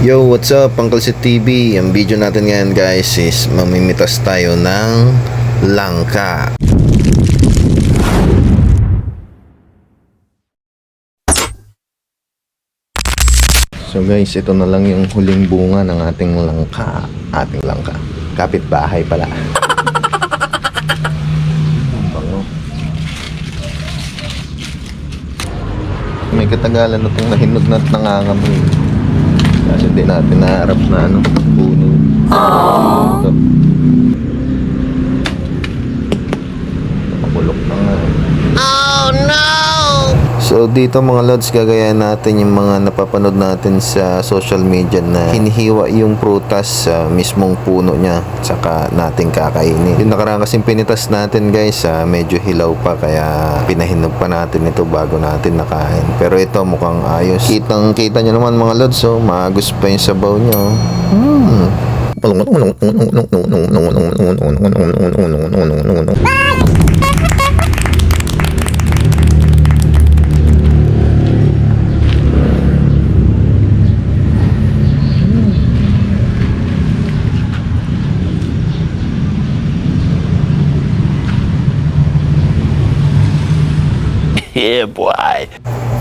Yo, what's up? Sid TV. Ang video natin ngayon guys is mamimitas tayo ng langka. So guys, ito na lang yung huling bunga ng ating langka. Ating langka. Kapit-bahay pala. Ang bango. May katagalan na itong nahinog na at nangangamoy. Kasi hindi natin naharap na ano, puno. Ito. Nakabulok na nga. So dito mga lods gagayahin natin yung mga napapanood natin sa social media na hinihiwa yung prutas sa mismong puno niya saka natin kakainin. Yung nakaraan kasing pinitas natin guys ah, medyo hilaw pa kaya pinahinog pa natin ito bago natin nakain. Pero ito mukhang ayos. Kitang kita nyo naman mga lods so maagos pa yung sabaw nyo. Hmm. Yeah, boy.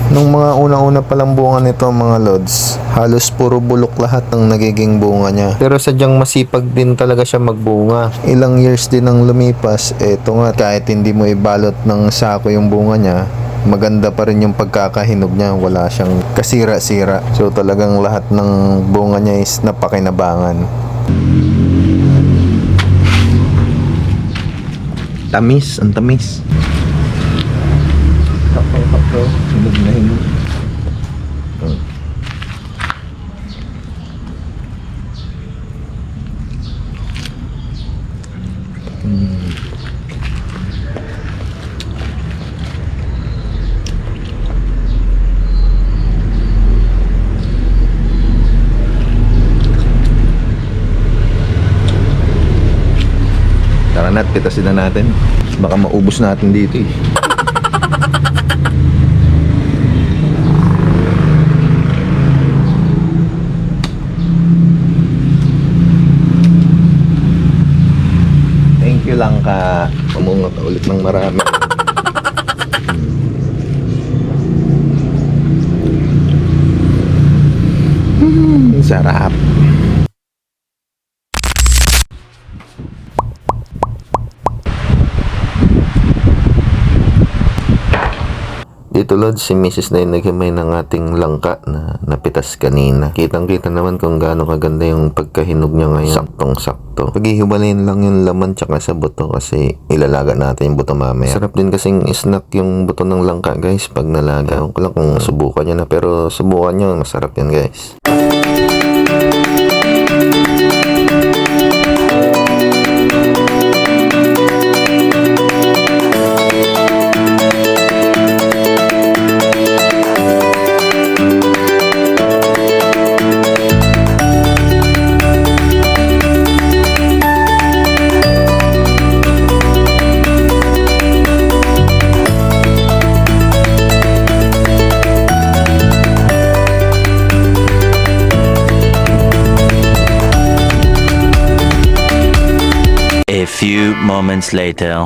Nung mga unang-una palang bunga nito mga lods, halos puro bulok lahat ng nagiging bunga niya. Pero sadyang masipag din talaga siya magbunga. Ilang years din ang lumipas, eto nga kahit hindi mo ibalot ng sako yung bunga niya, maganda pa rin yung pagkakahinog niya. Wala siyang kasira-sira. So talagang lahat ng bunga niya is napakinabangan. Tamis, ang tamis. Hapaw, hinog na hinog. Hmm. Hmm. Tara na't pitasin na natin. Baka maubos natin dito eh. Lang ka. Pumunga ka ulit ng marami. Hmm, sarap. Dito Lord, si Mrs. na yung naghimay ng ating langka na napitas kanina. Kitang-kita naman kung gaano kaganda yung pagkahinog niya ngayon. Saktong-sakto. Paghihiwalayin lang yung laman tsaka sa buto kasi ilalaga natin yung buto mamaya. Sarap din kasing snack yung buto ng langka guys pag nalaga. Ewan ko lang kung subukan niya na pero subukan niyo, masarap yan guys. A few moments later.